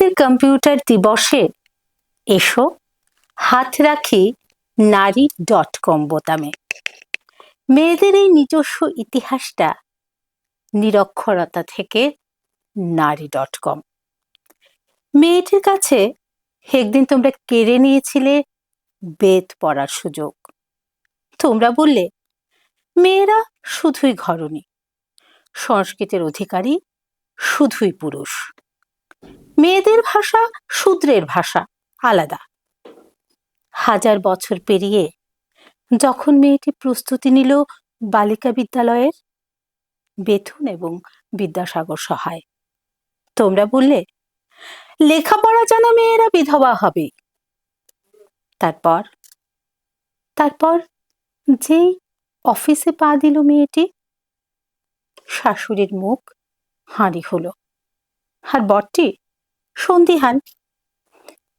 আমাদের কম্পিউটার দিবসে এসো হাত রাখি নারী ডট কম বোতামে। মেয়েদের এই নিজস্ব ইতিহাসটা নিরক্ষরতা থেকে নারী ডট কম। মেয়েটির কাছে একদিন তোমরা কেড়ে নিয়েছিলে বেদ পড়ার সুযোগ। তোমরা বললে, মেয়েরা শুধুই ঘরণী, সংস্কৃতের অধিকারী শুধুই পুরুষ। মেয়েদের ভাষা শূদ্রের ভাষা আলাদা। হাজার বছর পেরিয়ে যখন মেয়েটি প্রস্তুতি নিল বালিকা বিদ্যালয়ের, বেথুন এবং বিদ্যাসাগর সহায়। তোমরা বললে, লেখাপড়া জানা মেয়েরা বিধবা হবে। তারপর তারপর যেই অফিসে পা দিল মেয়েটি, শাশুড়ির মুখ হাঁড়ি হলো। আর বরটি সন্দিহান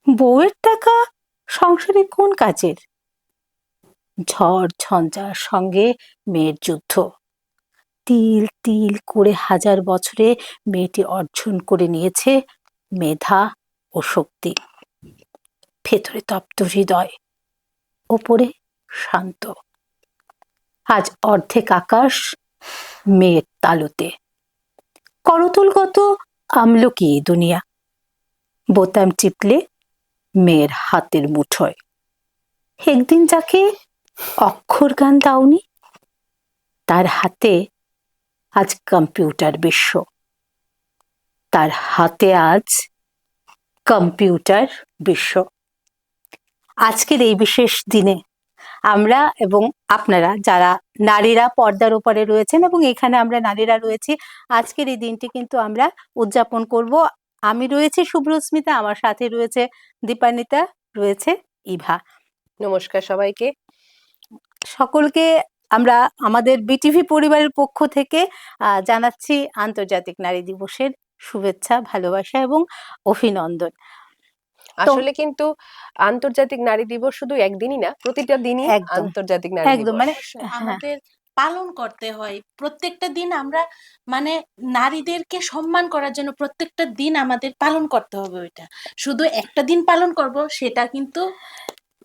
বউয়ের টাকা সংসারে কোন কাজের? ঝড় ঝঞ্ঝার সঙ্গে মেয়ের যুদ্ধ। তিল তিল করে হাজার বছরে মেয়েটি অর্জন করে নিয়েছে মেধা ও শক্তি। ভেতরে তপ্ত হৃদয়, ওপরে শান্ত। আজ অর্ধেক আকাশ মেয়ের তালুতে। করতলগত আমলকি দুনিয়া। বোতাম টিপলে মেয়ের হাতের মুঠোয়। একদিন যাকে অক্ষর গান দাওনি, তার হাতে আজ কম্পিউটার বিশ্ব। তার হাতে আজ কম্পিউটার বিশ্ব। আজকের এই বিশেষ দিনে আমরা এবং আপনারা যারা নারীরা পর্দার উপরে রয়েছেন এবং এখানে আমরা নারীরা রয়েছি, আজকের এই দিনটি কিন্তু আমরা উদযাপন করব আমি রয়েছি শুভ্রস্মিতা আমার সাথে রয়েছে দীপানিতা রয়েছে ইভা নমস্কার সবাইকে সকলকে আমরা আমাদের বিটিভি পরিবারের পক্ষ থেকে আহ, জানাচ্ছি আন্তর্জাতিক নারী দিবসের শুভেচ্ছা ভালোবাসা এবং অভিনন্দন আসলে কিন্তু আন্তর্জাতিক নারী দিবস শুধু একদিনই না প্রতিটা দিনই। আন্তর্জাতিক নারী একদম দিবস মানে হ্যাঁ। আমাদের পালন করতে হয়। প্রত্যেকটা দিন আমরা মানে নারীদেরকে সম্মান করার জন্য প্রত্যেকটা দিন আমাদের পালন করতে হবে ওইটা। শুধু একটা দিন পালন করব সেটা কিন্তু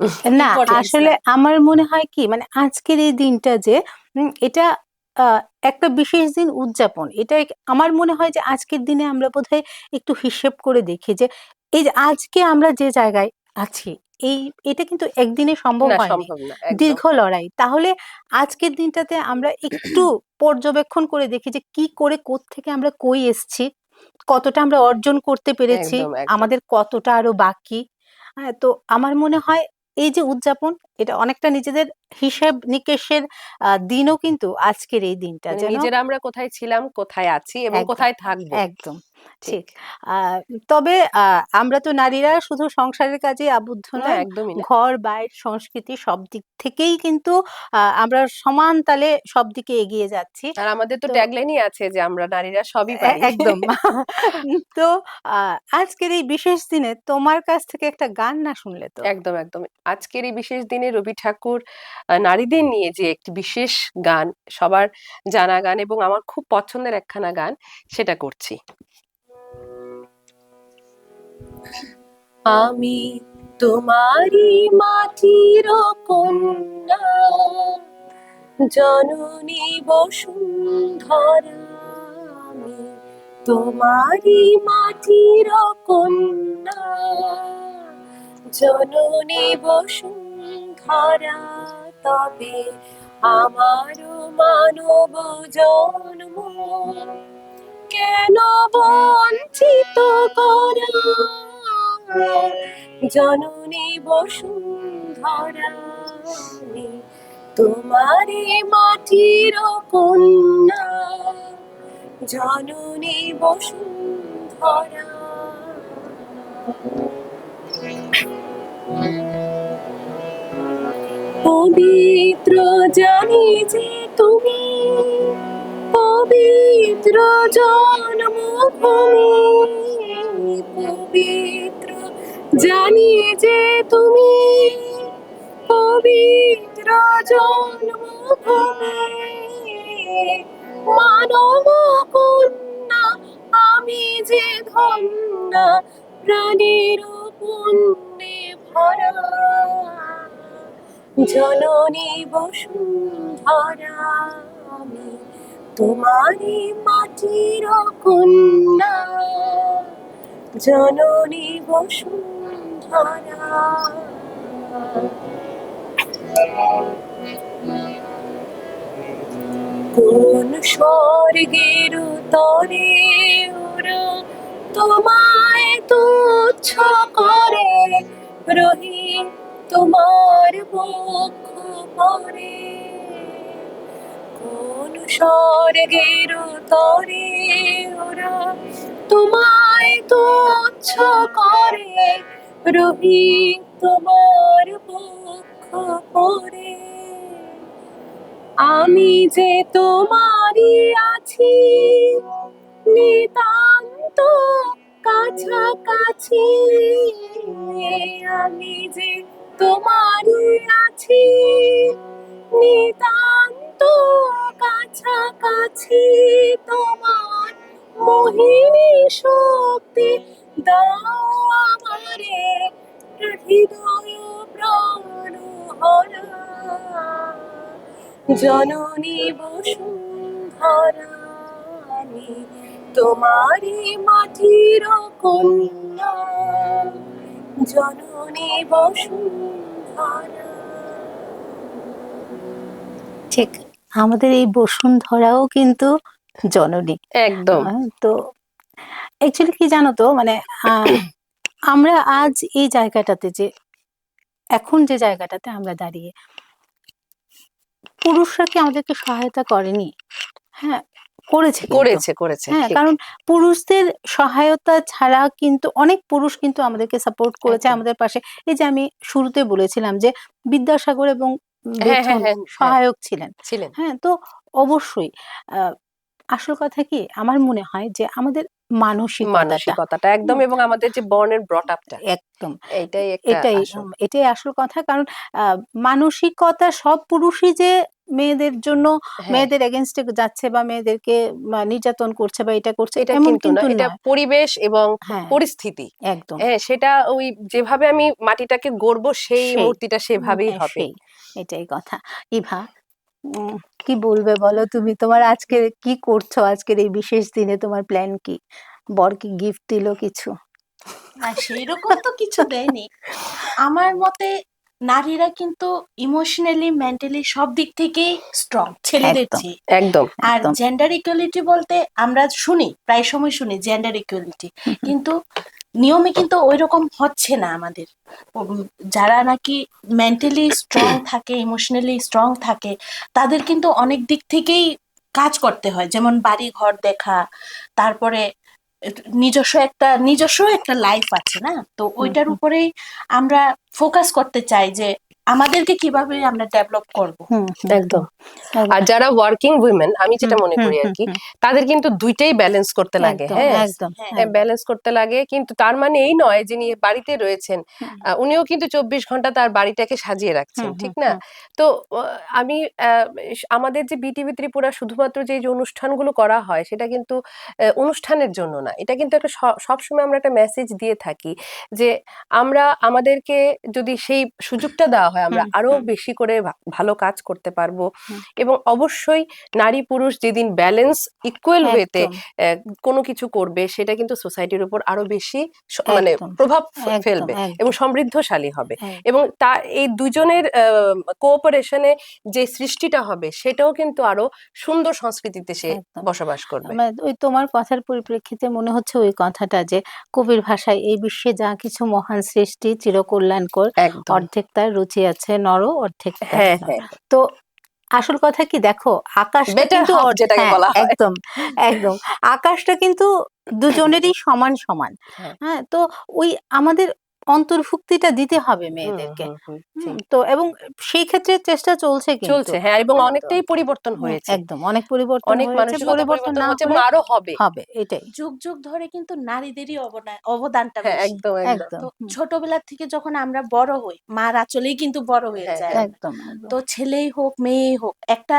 না আসলে আমার মনে হয় কি মানে আজকের এই দিনটা যে এটা আহ, একটা বিশেষ দিন উদযাপন। এটা আমার মনে হয় যে আজকের দিনে আমরা বোধহয় একটু হিসেব করে দেখি যে এই যে আজকে আমরা যে জায়গায় আছি এই এটা কিন্তু একদিনে সম্ভব একদম। দীর্ঘ লড়াই। তাহলে আজকের দিনটাতে আমরা একটু পর্যবেক্ষণ করে দেখি যে কি করে থেকে আমরা কই এসছি কতটা আমরা অর্জন করতে পেরেছি। আমাদের কতটা আরও বাকি। হ্যাঁ, তো আমার মনে হয় এই যে উদযাপন এটা অনেকটা নিজেদের হিসেব নিকেশের দিনও কিন্তু আজকের এই দিনটা মানে নিজেরা আমরা কোথায় ছিলাম কোথায় আছি এবং কোথায় থাকব। একদম। ঠিক। আহ, তবে আহ, আমরা তো নারীরা শুধু সংসারের কাজে আবদ্ধ না নয় একদমই ঘর বাইর সংস্কৃতি সব দিক থেকেই কিন্তু আমরা সমান তালে সব দিকে এগিয়ে যাচ্ছি। আর আমাদের তো ট্যাগলাইনই আছে যে আমরা নারীরা সবই পারি। একদম। তো আজকের এই বিশেষ দিনে তোমার কাছ থেকে একটা গান না শুনলে তো? একদম একদম। আজকের এই বিশেষ দিনে রবি ঠাকুর নারীদের নিয়ে যে একটি বিশেষ গান সবার জানা গান এবং আমার খুব পছন্দের একখানা গান সেটা করছি। আমি তোমারই মাটির কন্যা। জননী বসুন্ধরা, আমি তোমারই মাটির কন্যা। জননী বসুন্ধরা, তবে আমার মানব জন্ম কেন বঞ্চিত করা? জননী বসুন্ধরা তোমারে মাটির কন্যা। জননী বসুন্ধরা। পবিত্র জানি যে তুমি পবিত্র জন্মভূমি পবিত্র জানি যে তুমি পবিত্র জন্মভূমি। মানব কন্যা, আমি যে ধন্যা, প্রাণের পুণ্যে ভরা। জননী বসুন্ধরা, আমি তোমারই মাটির কন্যা। জননী বসুন্ধরা কোন স্বর্গের তরে তোমায় তুচ্ছ করে, রহি তোমার বক্ষ পরে কোন স্বর্গের তরে তোমায় তুচ্ছ করে রহি তোমার বক্ষ পরে আমি যে তোমারই আছি, নিতান্ত কাছাকাছি। আমি যে তোমারই আছি, নিতান্ত কাছাকাছি। তোমার মোহিনী শক্তি, দাও আমারে হৃদয় প্রাণ হরা। জননী বসুন্ধরা আমি তোমারই মাটির কন্যা। জননী বসুন্ধরা। ঠিক আমাদের এই বসুন্ধরাও কিন্তু জননী। একদম। তো অ্যাকচুয়ালি কি জানো তো মানে আহ, আমরা আজ এই জায়গাটাতে যে এখন যে জায়গাটাতে আমরা দাঁড়িয়ে পুরুষরা কি আমাদেরকে সহায়তা করেনি? হ্যাঁ করেছে করেছে করেছে হ্যাঁ কারণ পুরুষদের সহায়তা ছাড়া কিন্তু অনেক পুরুষ কিন্তু আমাদেরকে সাপোর্ট করেছে আমাদের পাশে। এই যে আমি শুরুতে বলেছিলাম যে বিদ্যাসাগর এবং হ্যাঁ, হ্যাঁ, হ্যাঁ। সহায়ক ছিলেন। ছিলেন। হ্যাঁ তো অবশ্যই আহ, আসল কথা কি? আমার মনে হয় যে আমাদের মানসিকতাটা। একদম এবং আমাদের যে বর্ণের ব্রট আপটা একদম। এটাই আসল। এটাই আসল কথা কারণ মানসিকতা সব পুরুষই যে মেয়েদের জন্য হ্যাঁ, মেয়েদের এগেনস্টে যাচ্ছে বা মেয়েদেরকে নির্যাতন করছে বা এটা করছে এটা কিন্তু না এটা পরিবেশ এবং হ্যাঁ। পরিস্থিতি। একদম। হ্যাঁ সেটা ওই যেভাবে আমি মাটিটাকে গড়বো সেই। মূর্তিটা সেভাবেই হ্যাঁ, হবে। এটাই কথা। ইভা? কি বলবে বলো তুমি? তোমার আজকে কি করছ? আজকের এই বিশেষ দিনে তোমার প্ল্যান কি? বর কি গিফট দিলো কিছু? আর সেই রকম তো কিছু দেয়নি। আমার মতে নারীরা কিন্তু ইমোশনালি মেন্টালি সব দিক থেকেই স্ট্রং ছেলেদের। চেয়ে। একদম আর জেন্ডার ইকুয়ালিটি বলতে আমরা শুনি প্রায় সময় শুনি জেন্ডার ইকুয়ালিটি কিন্তু নিয়মে কিন্তু ওই রকম হচ্ছে না আমাদের। যারা নাকি মেন্টালি স্ট্রং থাকে ইমোশনালি স্ট্রং থাকে তাদের কিন্তু অনেক দিক থেকেই কাজ করতে হয়। যেমন বাড়ি ঘর দেখা তারপরে নিজস্ব একটা নিজস্ব একটা লাইফ আছে না? তো ওইটার উপরেই আমরা ফোকাস করতে চাই যে আমাদেরকে কীভাবে আমরা ডেভেলপ করব? একদম। আর যারা ওয়ার্কিং উইমেন আমি যেটা মনে করি আর কি তাদের কিন্তু দুইটাই ব্যালেন্স করতে লাগে হ্যাঁ? একদম হ্যাঁ, ব্যালেন্স করতে লাগে কিন্তু তার মানে এই নয় যিনি বাড়িতে রয়েছেন আহ, উনিও কিন্তু চব্বিশ ঘণ্টা তার বাড়িটাকে সাজিয়ে রাখছেন ঠিক না? তো আমি আহ, আমাদের যে বিটিভি ত্রিপুরা শুধুমাত্র যে যে অনুষ্ঠানগুলো করা হয় সেটা কিন্তু আহ, অনুষ্ঠানের জন্য না। এটা কিন্তু একটা সবসময় আমরা একটা মেসেজ দিয়ে থাকি যে আমরা আমাদেরকে যদি সেই সুযোগটা দেওয়া হয় আমরা আরও বেশি করে ভালো কাজ করতে পারব। এবং অবশ্যই নারী পুরুষ যেদিন ব্যালেন্স ইকুয়াল ওয়েতে কোনো কিছু করবে সেটা কিন্তু সোসাইটির উপর আরও বেশি মানে প্রভাব ফেলবে এবং সমৃদ্ধশালী হবে। হ্যাঁ, এবং তা এই দুজনের কোঅপারেশনে যে সৃষ্টিটা হবে সেটাও কিন্তু আরও সুন্দর সংস্কৃতিতে সে বসবাস করবে। মানে ওই তোমার কথার পরিপ্রেক্ষিতে মনে হচ্ছে ওই কথাটা যে কবির ভাষায় এই বিশ্বে যা কিছু মহান সৃষ্টি চিরকল্যাণকর অর্ধেক তার রুচি আছে নর অর্ধেক হ্যাঁ হ্যাঁ তো আসল কথা কি দেখো আকাশটা কিন্তু যেটাকে হ্যাঁ, বলা হয়। একদম একদম আকাশটা কিন্তু দুজনেরই সমান সমান হ্যাঁ। হ্যাঁ তো ওই আমাদের অন্তর্ভুক্তিটা দিতে হবে মেয়েদেরকে। তো এবং সেই ক্ষেত্রে চেষ্টা চলছে কিন্তু। চলছে হ্যাঁ এবং অনেকটাই পরিবর্তন হয়েছে। একদম অনেক পরিবর্তন অনেক হয়েছে মানসিকতা পরিবর্তন পরিবর্তন না হচ্ছে আরও হবে। হবে এটাই। যুগ যুগ ধরে কিন্তু নারীদেরই অবদান অবদানটা হ্যাঁ একদম একদম। ছোটবেলা থেকে যখন আমরা বড় হই মার আঁচলেই কিন্তু বড় হয়ে হ্যাঁ, যায়। হ্যাঁ। একদম একদম। তো ছেলেই হোক মেয়েই হোক একটা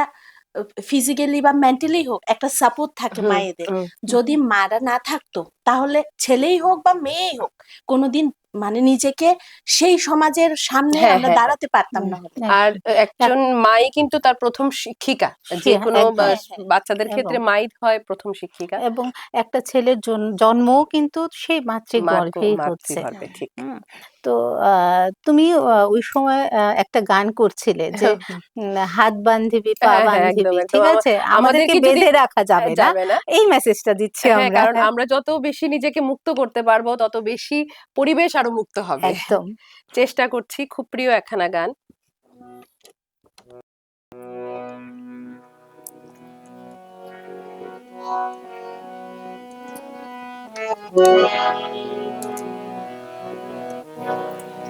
ফিজিক্যালি বা মেন্টালি হোক একটা সাপোর্ট থাকে মায়েদের। যদি মারা না থাকতো তাহলে ছেলেই হোক বা মেয়েই হোক কোনোদিন মানে নিজেকে সেই সমাজের সামনে হ্যাঁ, আমরা হ্যাঁ। দাঁড়াতে পারতাম না। আর একজন মাই কিন্তু তার প্রথম শিক্ষিকা। যে হ্যাঁ, কোনো হ্যাঁ, বাচ্চাদের ক্ষেত্রে মাই হয় প্রথম শিক্ষিকা। এবং একটা ছেলের জন- জন্মও কিন্তু সেই মাতৃগর্ভেই হচ্ছে। তো আহ, তুমি ওই সময় আহ, একটা গান করছিলে যে হাত বান্ধিবি পা হ্যাঁ, হ্যাঁ, বান্ধিবি। ঠিক আছে? আমাদেরকে বেঁধে রাখা যাবে না। এই মেসেজটা দিচ্ছি হ্যাঁ আমরা। কারণ আমরা যত বেশি নিজেকে মুক্ত করতে পারব তত বেশি পরিবেশ আরও মুক্ত হবে। একদম। চেষ্টা করছি খুব প্রিয় একখানা গান।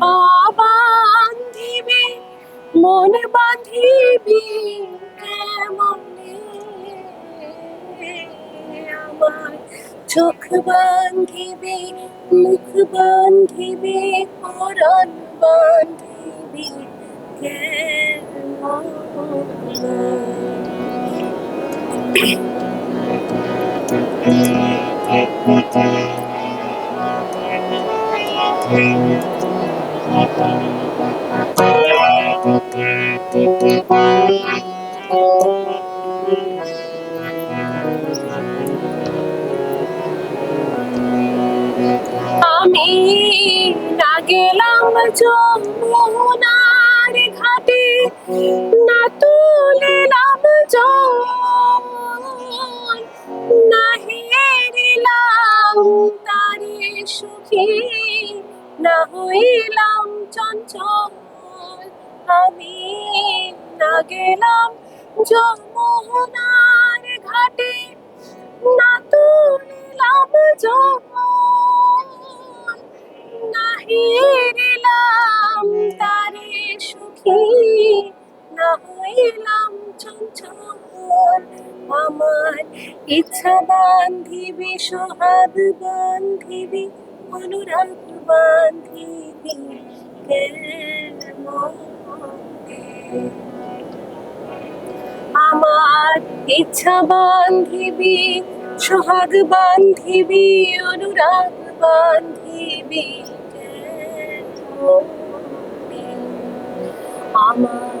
পা বান্ধিবি মন বান্ধিবি কেমনে? আমার চোখ বান্ধিবি মুখ বান্ধিবি পরাণ বান্ধিবি কেমনে? আমি না গেলাম যমুনার ঘাটে না তুলিলাম না হেরিলাম তারে সুখী। না হইলাম চঞ্চল, আমি না গেলাম যমুনার ঘাটে, না তুলিলাম জল না হেরিলাম তারে সুখী, না হইলাম চঞ্চল, আমার ইচ্ছা বান্ধিবি, সোহাগ বান্ধিবি। অনুরাগ কেমনে আমার ইচ্ছা বান্ধিবি সোহাগ বান্ধিবি, অনুরাগ বান্ধিবি আমার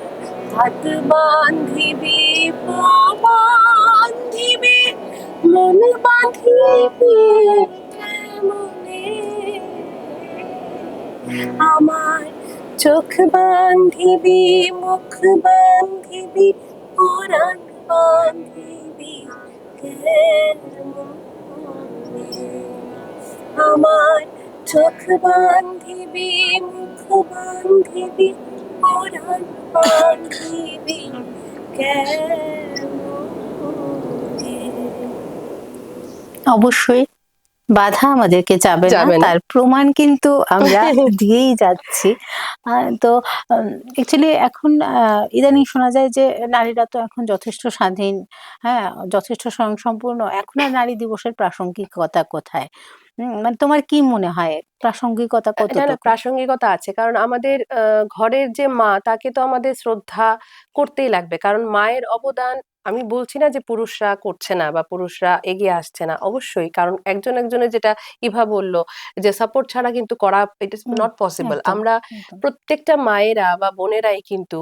হাত বান্ধিবি বান্ধিবি, মন বান্ধিবি চোখ বান্ধিবি, মুখ বান্ধিবি, পরাণ বান্ধিবি আমার চোখ বান্ধিবি, মুখ বান্ধিবি, পরাণ বান্ধিবি কেমনে অবশ্যই বাধা আমাদেরকে যাবে না। তার প্রমাণ কিন্তু আমরা দিয়েই যাচ্ছি। তো অ্যাকচুয়ালি এখন ইদানিং শোনা যায় যে নারীরা তো এখন যথেষ্ট স্বাধীন হ্যাঁ যথেষ্ট স্বয়ংসম্পূর্ণ। এখন আর নারী দিবসের প্রাসঙ্গিকতা কোথায়? মানে তোমার কি মনে হয়? প্রাসঙ্গিকতা না প্রাসঙ্গিকতা আছে। কারণ আমাদের আহ, ঘরের যে মা তাকে তো আমাদের শ্রদ্ধা করতেই লাগবে। কারণ মায়ের অবদান আমি বলছি না যে পুরুষরা করছে না বা পুরুষরা এগিয়ে আসছে না অবশ্যই। কারণ একজন একজনের যেটা ইভা বলল যে সাপোর্ট ছাড়া কিন্তু করা ইট ইজ নট পসিবল আমরা প্রত্যেকটা মায়েরা বা বোনেরাই কিন্তু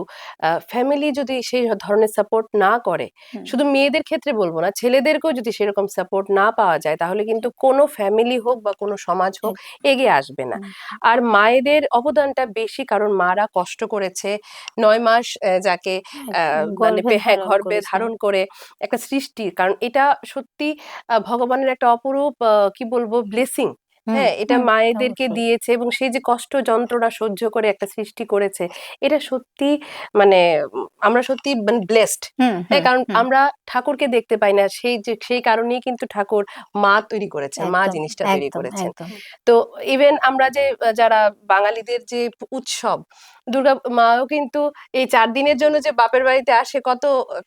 ফ্যামিলি যদি সেই ধরনের সাপোর্ট না করে শুধু মেয়েদের ক্ষেত্রে বলব না ছেলেদেরকেও যদি সেরকম সাপোর্ট না পাওয়া যায় তাহলে কিন্তু কোনো ফ্যামিলি হোক বা কোনো সমাজ হোক এগিয়ে আসবে না। আর মায়েদের অবদানটা বেশি কারণ মারা কষ্ট করেছে নয় মাস যাকে আহ, মানে হ্যাঁ গর্ভে ধারণ করে একটা সৃষ্টি। কারণ এটা সত্যি ভগবানের একটা অপরূপ কি বলব ব্লেসিং হ্যাঁ? এটা মায়েদেরকে দিয়েছে এবং সেই যে কষ্ট যন্ত্রণা সহ্য করে একটা সৃষ্টি করেছে এটা সত্যি মানে আমরা সত্যি মানে ব্লেসড হ্যাঁ? কারণ আমরা ঠাকুরকে দেখতে পাই না সেই যে সেই কারণেই কিন্তু ঠাকুর মা তৈরি করেছেন মা জিনিসটা তৈরি করেছেন। তো ইভেন আমরা যে যারা বাঙালিদের যে উৎসব দুর্গা মাও কিন্তু এই চার দিনের জন্য যে বাপের বাড়িতে আসে কত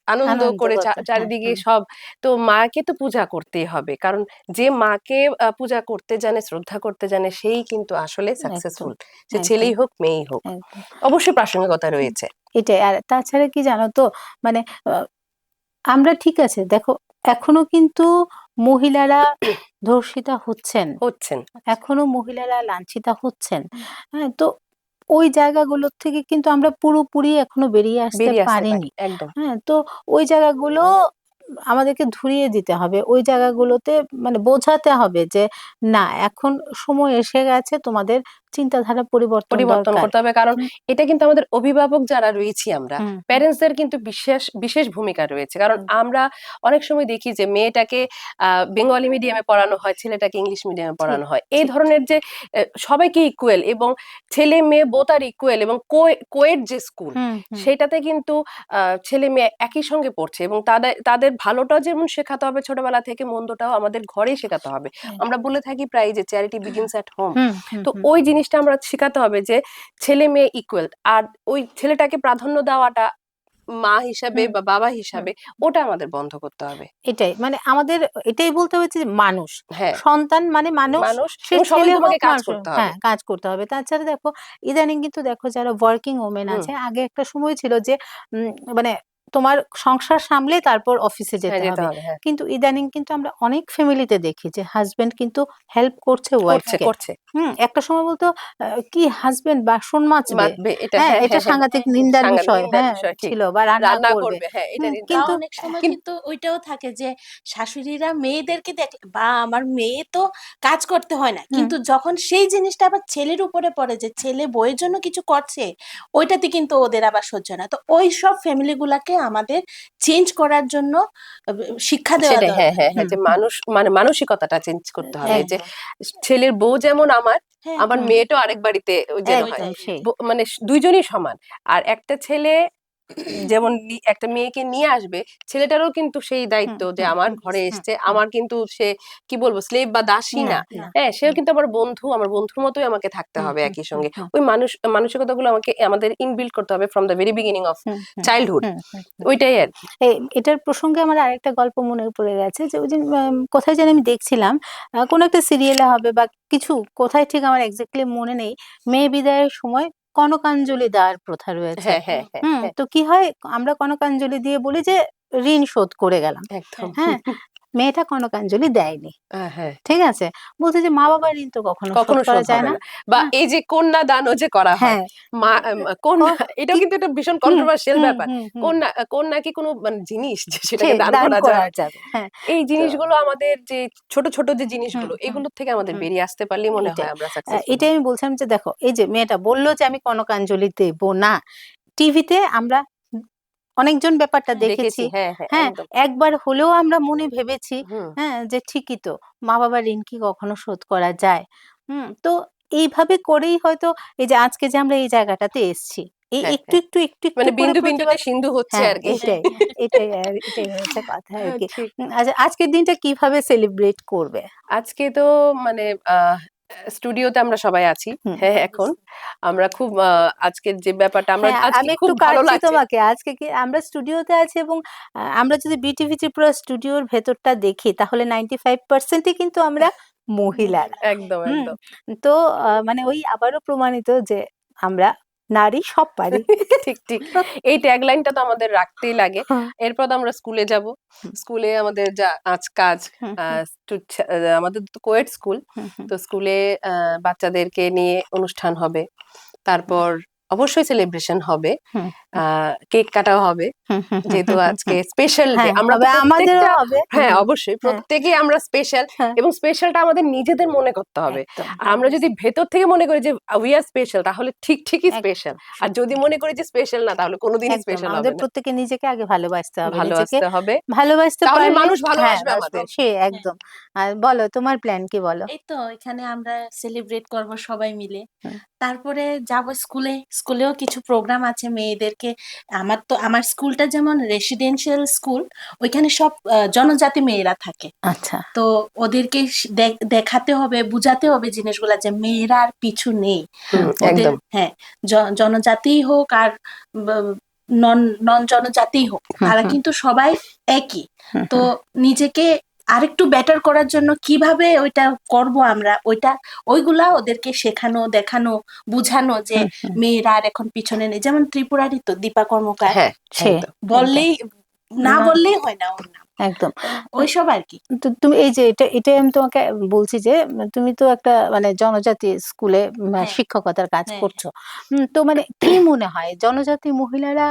আনন্দ করে হ্যাঁ, চারিদিকে সব। তো মাকে তো পূজা করতেই হবে কারণ যে মাকে পূজা করতে জানে শ্রদ্ধা করতে জানে সেই কিন্তু আসলে সাকসেসফুল সে ছেলেই হোক মেয়েই হোক। অবশ্যই প্রাসঙ্গিকতা রয়েছে। এটাই আর তাছাড়া কি জানো তো মানে আমরা ঠিক আছে দেখো এখনও কিন্তু মহিলারা ধর্ষিতা হচ্ছেন। হচ্ছেন। এখনও মহিলারা লাঞ্ছিতা হচ্ছেন। হ্যাঁ তো ওই জায়গাগুলোর থেকে কিন্তু আমরা পুরোপুরি এখনও বেরিয়ে আসতে বেরিয়ে আসতে পারি পারিনি একদম। হ্যাঁ তো ওই জায়গাগুলো আমাদেরকে ধরিয়ে দিতে হবে। ওই জায়গাগুলোতে মানে বোঝাতে হবে যে না এখন সময় এসে গেছে তোমাদের চিন্তাধারা পরিবর্তন পরিবর্তন করতে হবে। কারণ এটা কিন্তু আমাদের অভিভাবক যারা রয়েছি আমরা প্যারেন্টসদের কিন্তু বিশেষ বিশেষ ভূমিকা রয়েছে। কারণ আমরা অনেক সময় দেখি যে মেয়েটাকে বেঙ্গলি মিডিয়ামে পড়ানো হয় ছেলেটাকে ইংলিশ মিডিয়ামে পড়ানো হয়। এই ধরনের যে সবাইকে ইকুয়াল এবং ছেলে মেয়ে বোথ আর ইকুয়াল এবং কোয়েট যে স্কুল সেটাতে কিন্তু আহ, ছেলে মেয়ে একই সঙ্গে পড়ছে এবং তাদের তাদের ভালোটাও যেমন শেখাতে হবে ছোটবেলা থেকে মন্দটাও আমাদের ঘরেই শেখাতে হবে। আমরা বলে থাকি প্রায় যে চ্যারিটি বিগিনস অ্যাট হোম তো। ওই জিনিসটা আমরা শেখাতে হবে যে ছেলে মেয়ে ইকুয়াল আর ওই ছেলেটাকে প্রাধান্য দেওয়াটা মা হিসাবে বা বাবা হিসাবে ওটা আমাদের বন্ধ করতে হবে। এটাই মানে আমাদের এটাই বলতে হচ্ছে যে মানুষ হ্যাঁ। সন্তান মানে মানুষ সে ছেলে হোক কাজ করতে হবে। হ্যাঁ কাজ করতে হবে। তাছাড়া দেখো ইদানিং কিন্তু দেখো যারা ওয়ার্কিং ওমেন আছে আগে একটা সময় ছিল যে উম, মানে তোমার সংসার সামলে তারপর অফিসে হ্যাঁ যেতে হবে। হ্যাঁ। কিন্তু ইদানিং কিন্তু আমরা অনেক ফ্যামিলিতে দেখি যে হাজবেন্ড কিন্তু হেল্প করছে ওয়াইফকে করছে হুম একটা সময় বলতো কি হাজবেন্ড বাসন মাজবে এটা হ্যাঁ এটা হ্যাঁ সাংঘাতিক নিন্দার বিষয় হ্যাঁ ছিল বা রান্না করবে। হ্যাঁ। কিন্তু অনেক সময় কিন্তু- ওইটাও থাকে যে শাশুড়িরা মেয়েদেরকে দেখ বা আমার মেয়ে তো কাজ করতে হয় না। কিন্তু যখন সেই জিনিসটা আবার ছেলের উপরে পড়ে যে ছেলে বইয়ের জন্য কিছু করছে ওইটাতে কিন্তু ওদের আবার সহ্য না। তো ওই সব ফ্যামিলি গুলাকে আমাদের চেঞ্জ করার জন্য শিক্ষা দেওয়া হ্যাঁ হ্যাঁ হ্যাঁ যে। মানুষ মানে মানসিকতাটা চেঞ্জ করতে হবে যে ছেলের বউ যেমন আমার হ্যাঁ আমার হুম। মেয়েটাও আরেক বাড়িতে হয় মানে দুইজনই সমান আর একটা ছেলে যেমন একটা মেয়েকে নিয়ে আসবে ছেলেটারও কিন্তু সেই দায়িত্ব যে আমার ঘরে এসছে। আমার কিন্তু সে কি বলব স্লেভ বা দাসী না। হ্যাঁ সেও কিন্তু আমার বন্ধু আমার বন্ধুর মতোই আমাকে থাকতে হবে একই সঙ্গে। ওই মানুষ মানসিকতাগুলো আমাকে আমাদের ইনবিল্ড করতে হবে from the very beginning of childhood. ওইটাই আর এটার প্রসঙ্গে আমার আরেকটা গল্প মনে পড়ে গেছে যে ওই যে কোথায় যেন আমি দেখছিলাম কোনো একটা সিরিয়ালে হবে বা কিছু কোথায় ঠিক আমার এক্স্যাক্টলি মনে নেই। মেয়ে বিদায়ের সময় কনকাঞ্জলি দেওয়ার প্রথা রয়েছে। হ্যাঁ হ্যাঁ হ্যাঁ হুম হ্যাঁ, তো কি হয় আমরা কনকাঞ্জলি দিয়ে বলি যে ঋণ শোধ করে গেলাম। একদম। হ্যাঁ মেয়েটা কনকাঞ্জলি দেয়নি। হ্যাঁ। ঠিক আছে? বলছে যে মা বাবার ঋণ তো কখনো কখনো করা যায় না। বা হ্যাঁ। এই যে কন্যা দানও যে করা হয় হ্যাঁ। মা কন্যা এটাও কিন্তু একটা ভীষণ কন্ট্রোভার্সিয়াল ব্যাপার। কন্যা কন্যা কি কোনো মানে জিনিস যে সেটাকে দান করা যায়? এই জিনিসগুলো আমাদের যে ছোট ছোট যে জিনিসগুলো হুম, এগুলোর থেকে আমাদের বেরিয়ে আসতে পারলে মনে হয় আমরা এটাই আমি বলছিলাম যে দেখো এই যে মেয়েটা বলল যে আমি কনকাঞ্জলি দেবো না টিভিতে আমরা অনেকজন ব্যাপারটা দেখেছি। দেখেছি। হ্যাঁ হ্যাঁ হ্যাঁ একবার হলেও আমরা মনে ভেবেছি হ্যাঁ যে ঠিকই তো মা বাবার ঋণ কি কখনো শোধ করা যায়। হুম তো এইভাবে করেই হয়তো এই যে আজকে যে আমরা এই জায়গাটাতে এসেছি এই হ্যাঁ, একটু একটু একটু মানে বিন্দু বিন্দুতে সিন্ধু হচ্ছে হ্যাঁ আর কি এটাই এটাই আর এটাই হচ্ছে কথা আর হ্যাঁ, কি আচ্ছা আজকের দিনটা কীভাবে সেলিব্রেট করবে? আজকে তো মানে স্টুডিওতে আমরা সবাই আছি। হ্যাঁ এখন। আমরা খুব আজকের যে ব্যাপারটা আমরা হ্যাঁ, আজকে আমি খুব ভালো লাগছে। তোমাকে। আজকে কি আমরা স্টুডিওতে আছি এবং আমরা যদি বিটিভি ত্রিপুরা স্টুডিওর ভেতরটা দেখি তাহলে নাইনটি ফাইভ পার্সেন্টই কিন্তু আমরা মহিলারা। একদম একদম। তো মানে ওই আবারও প্রমাণিত যে আমরা নারী সব পারি। ঠিক ঠিক। এই ট্যাগলাইনটা তো আমাদের রাখতেই লাগে। এরপর তো আমরা স্কুলে যাব। স্কুলে আমাদের যা আজ কাজ আমাদের তো কোয়েট স্কুল তো স্কুলে বাচ্চাদেরকে নিয়ে অনুষ্ঠান হবে। তারপর অবশ্যই সেলিব্রেশন হবে। কেক কাটাও হবে। যেহেতু আজকে স্পেশাল হ্যাঁ, আমরা হ্যাঁ অবশ্যই হ্যাঁ। প্রত্যেকেই আমরা স্পেশাল হ্যাঁ। এবং স্পেশালটা আমাদের নিজেদের মনে করতে হবে। আর আমরা যদি ভেতর থেকে মনে করি যে উই আর স্পেশাল তাহলে ঠিক ঠিকই স্পেশাল আর যদি মনে করি যে স্পেশাল না তাহলে কোনোদিনই স্পেশাল হবে আমাদের প্রত্যেকে নিজেকে আগে ভালোবাসতে হবে ভালোবাসতে হবে। ভালোবাসতে পারলে মানুষ ভালোবাসবে আমাদের। সে একদম। আর বলো তোমার প্ল্যান কি বলো? এই তো এখানে আমরা সেলিব্রেট করব সবাই মিলে। তারপরে যাব স্কুলে। স্কুলেও কিছু প্রোগ্রাম আছে মেয়েদেরকে। আমার তো আমার স্কুলটা যেমন রেসিডেন্সিয়াল স্কুল ওইখানে সব জনজাতি মেয়েরা থাকে। আচ্ছা। তো ওদেরকে দেখাতে হবে বুঝাতে হবে জিনিসগুলা যে মেয়েরা আর পিছু নেই। ওদের হ্যাঁ জনজাতি জনজাতিই হোক আর নন নন জনজাতিই হোক তারা কিন্তু সবাই একই। তো নিজেকে আরেকটু বেটার করার জন্য কীভাবে ওইটা করব আমরা ওইটা ওইগুলা ওদেরকে শেখানো দেখানো বুঝানো যে। মেয়েরা আর এখন পিছনে নেই যেমন ত্রিপুরারই তো দীপা কর্মকার হ্যাঁ একদম। বললেই না না। বললেই হয় না ওর নাম একদম। ওইসব আর কি। তো তুমি এই যে এটা এটাই আমি তোমাকে বলছি যে তুমি তো একটা মানে জনজাতি স্কুলে হ্যাঁ। শিক্ষকতার কাজ হ্যাঁ, করছ। তো মানে কি মনে হয় জনজাতি মহিলারা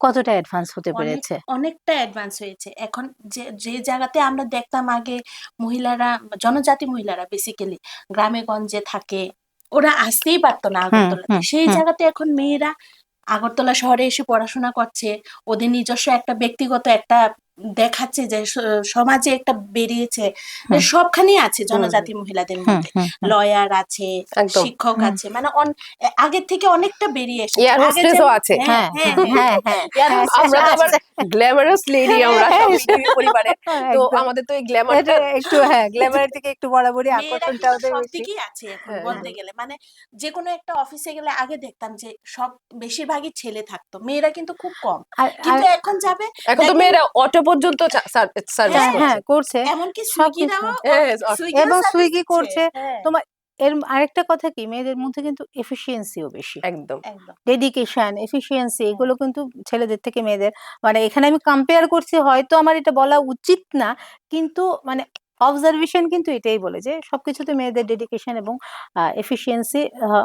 কতটা অ্যাডভান্স হতে পেরেছে? অনেকটা অ্যাডভান্স হয়েছে। এখন যে যে জায়গাতে আমরা দেখতাম আগে মহিলারা জনজাতি মহিলারা বেসিক্যালি গ্রামে গঞ্জে থাকে ওরা আসতেই পারতো না আগরতলাতে। হুম, সেই জায়গাতে এখন মেয়েরা আগরতলা শহরে এসে পড়াশোনা করছে ওদের নিজস্ব একটা ব্যক্তিগত একটা দেখাচ্ছে যে সমাজে একটা বেরিয়েছে সবখানেই আছে জনজাতি মহিলাদের মধ্যে। লয়ার আছে শিক্ষক আছে মানে আগের থেকে অনেকটা বেরিয়ে এসেছে। আগে আছে। হ্যাঁ হ্যাঁ। হ্যাঁ হ্যাঁ। হ্যাঁ Air হ্যাঁ, hostess আমরা তো আবার গ্ল্যামারাস লেডি আমরা হ্যাঁ, সব হ্যাঁ, বিটিভি পরিবারের হ্যাঁ, তো আমাদের তো এই গ্ল্যামারটা একটু হ্যাঁ গ্ল্যামারের দিকে একটু বরাবরই মেয়েরা আকর্ষণটা ওদের আছে হ্যাঁ, বলতে গেলে। মানে যে কোনো একটা অফিসে গেলে আগে দেখতাম যে সব বেশিরভাগই ছেলে থাকতো মেয়েরা কিন্তু খুব কম। কিন্তু এখন যাবে এখন তো মেয়েরা অটো পর্যন্ত সার্ভিস হ্যাঁ হ্যাঁ করছে। এমনকি এবং সুইগি করছে। হ্যাঁ, তোমার এর আরেকটা কথা কি? মেয়েদের মধ্যে কিন্তু এফিসিয়েন্সিও বেশি। একদম। একদম। ডেডিকেশন এফিসিয়েন্সি এগুলো কিন্তু ছেলেদের থেকে মেয়েদের। মানে এখানে আমি কম্পেয়ার করছি হয়তো আমার এটা বলা উচিত না কিন্তু মানে অবজারভেশন কিন্তু এটাই বলে যে সবকিছুতে মেয়েদের ডেডিকেশন এবং এফিসিয়েন্সি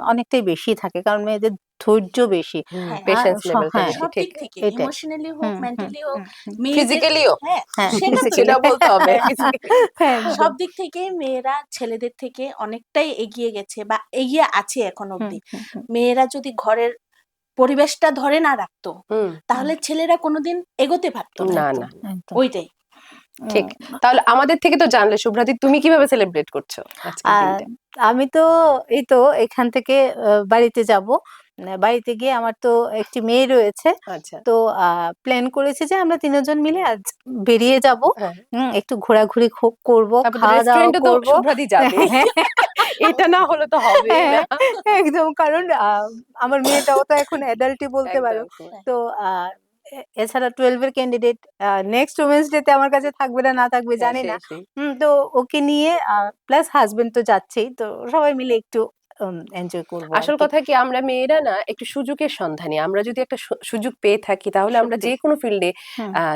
অনেকটাই বেশি থাকে। কারণ মেয়েদের ধৈর্য বেশি। হ্যাঁ, পেশেন্স লেভেলটা ঠিক দিক থেকে ইমোশনালি হোক মেন্টালি হোক। মেয়েদের- ফিজিক্যালিও হ্যাঁ হ্যাঁ সেটা সেটা বলতে হবে। হ্যাঁ। সব দিক থেকে মেয়েরা ছেলেদের থেকে অনেকটাই এগিয়ে গেছে বা এগিয়ে আছে এখন হুম। মেয়েরা যদি ঘরের পরিবেশটা ধরে না রাখতো হুম, তাহলে ছেলেরা কোনোদিন এগোতে পারতো না। না ওইটাই। ঠিক। তাহলে আমাদের থেকে তো জানলে শুভ্রাতি তুমি কীভাবে সেলিব্রেট করছ আমি তো এই তো এখান থেকে বাড়িতে যাব। বাড়িতে গিয়ে আমার তো একটি মেয়ে রয়েছে। আচ্ছা। তো প্ল্যান করেছি যে আমরা তিনজন মিলে আজ বেরিয়ে যাব। হ্যাঁ। একটু ঘোরাঘুরি করব খাওয়া দাওয়া করব। এটা না হলে তো হবে না। একদম কারণ আমার মেয়েটাও তো এখন অ্যাডাল্টই বলতে পারো। তো এছাড়া টুয়েলভ এর ক্যান্ডিডেট নেক্সট উমেন্স ডে তে আমার কাছে থাকবে না না থাকবে হ্যাঁ, জানি না। হুম তো ওকে নিয়ে প্লাস হাজবেন্ড তো যাচ্ছেই তো সবাই মিলে একটু এনজয় করব আসল কথা কি আমরা মেয়েরা না একটু সুযোগের সন্ধানী আমরা যদি একটা সুযোগ পেয়ে থাকি তাহলে আমরা। যে কোনো ফিল্ডে।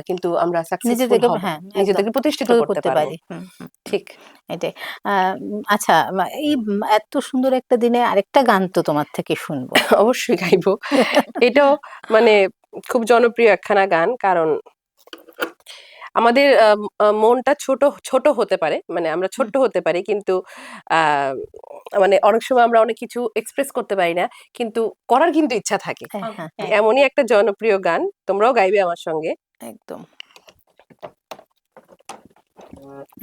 কিন্তু আমরা নিজেদেরকে হ্যাঁ নিজেদেরকে প্রতিষ্ঠিত করতে হুম, ঠিক। এটাই। আহ, আচ্ছা এই এত সুন্দর একটা দিনে আরেকটা গান তো তোমার থেকে শুনব। অবশ্যই গাইবো। এটাও মানে খুব জনপ্রিয় একখানা গান কারণ আমাদের মনটা ছোট ছোট হতে পারে মানে আমরা ছোট্ট হতে পারি কিন্তু আহ, মানে অনেক সময় আমরা অনেক কিছু এক্সপ্রেস করতে পারি না কিন্তু করার কিন্তু ইচ্ছা থাকে। হ্যাঁ, হ্যাঁ, হ্যাঁ। এমনই একটা জনপ্রিয় গান তোমরাও গাইবে আমার সঙ্গে। একদম।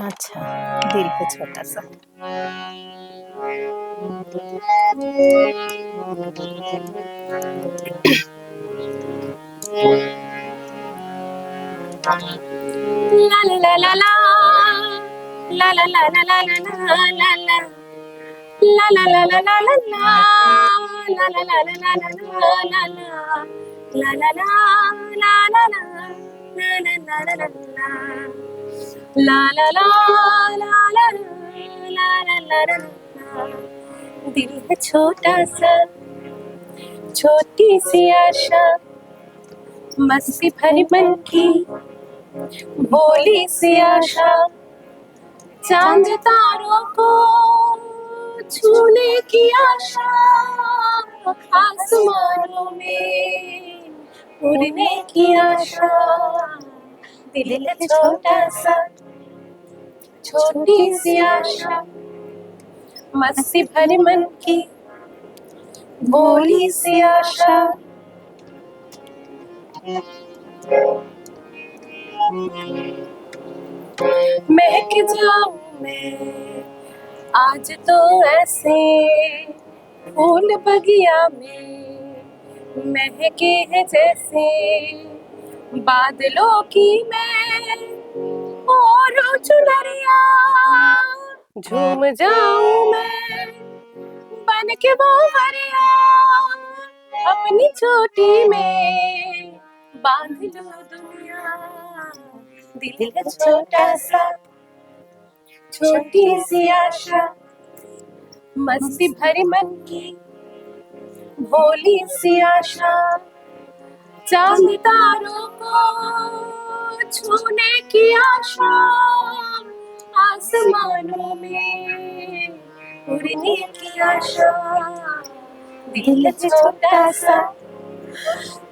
আচ্ছা পে ছোটা সা La la la la la La la la la la la la la la La la la la la la la La la la la la la la la la La la la la la la La la la la la la La la la la la la La la la la la दिल है छोटा सा छोटी सी आशा मस्ती भरी मन की, भोली सी आशा। चाँद तारों को छूने की आशा, आसमानों में उड़ने की आशा। दिल छोटा सा, छोटी सी आशा। मस्ती भरे मन की, भोली सी आशा। महक जाऊँ मैं, आज तो ऐसे फूल बगिया में महके हैं जैसे बादलों की मैं और चुनरिया। झूम जाऊँ मैं बन के वो अपनी चोटी में। बाँध लो दुनिया। दिल का छोटा सा छोटी सी आशा, मस्ती भरी मन की भोली सी आशा। चाँद तारों को छूने की आशा, आसमानों में उड़ने की आशा। दिल छोटा सा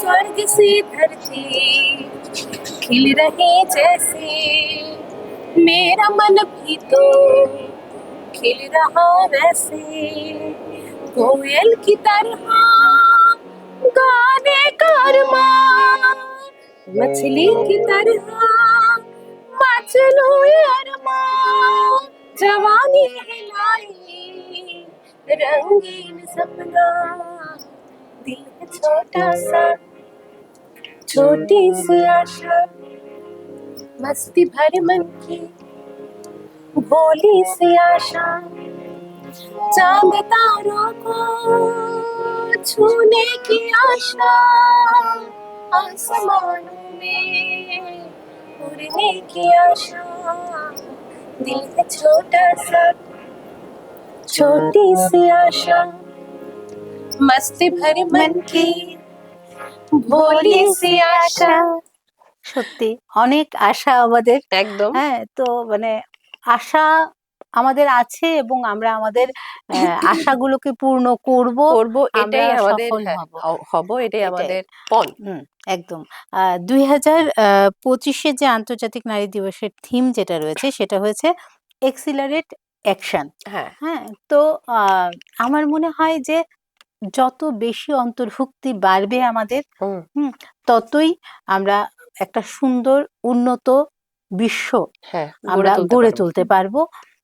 स्वर्ग से धरती खिल रहे जैसे। मेरा मन भी तो खिल रहा वैसे। कोयल की तरह गाने का अरमान मछली की तरह जवानी हिलाई रंगीन सपना। दिल छोटा सा, छोटी सी आशा, मस्ती भर मन की भोली सी आशा, चाँद तारों को छूने की आशा, आसमानों में उड़ने की आशा, दिल छोटा सा, छोटी सी आशा। मस्ती भरे मन की भोली सी आशा সত্যি অনেক আশা আমাদের একদম হ্যাঁ তো মানে আশা আমাদের আছে এবং আমরা আমাদের আহ, আশাগুলোকে পূর্ণ করব করব এটাই আমরা আমাদের সফল হ্যাঁ, হব। হ- হব এটাই এটাই। আমাদের পণ হুম একদম দুই হাজার পঁচিশে যে আন্তর্জাতিক নারী দিবসের থিম যেটা রয়েছে সেটা হয়েছে এক্সিলারেট অ্যাকশন হ্যাঁ হ্যাঁ তো আহ, আমার মনে হয় যে যত বেশি অন্তর্ভুক্তি বাড়বে আমাদের হুম, ততই আমরা একটা সুন্দর উন্নত বিশ্ব হ্যাঁ আমরা তুলতে গড়ে পারব। তুলতে পারব।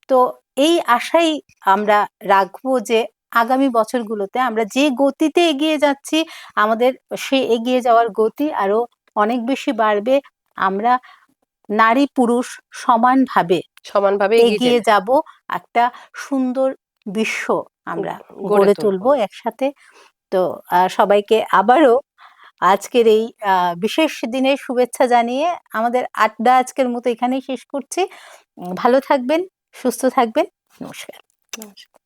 তো এই আশাই আমরা রাখব যে আগামী বছরগুলোতে আমরা যে গতিতে এগিয়ে যাচ্ছি আমাদের সে এগিয়ে যাওয়ার গতি আরও অনেক বেশি বাড়বে। আমরা নারী পুরুষ সমানভাবে সমানভাবে এগিয়ে এগিয়ে যেতে- যাব একটা সুন্দর বিশ্ব। আমরা গড়ে তুলবো। একসাথে। তো আহ, সবাইকে আবারও আজকের এই আহ, বিশেষ দিনের শুভেচ্ছা জানিয়ে আমাদের আড্ডা আজকের মতো এখানেই শেষ করছি। ভালো থাকবেন সুস্থ থাকবেন। নমস্কার। নমস্কার।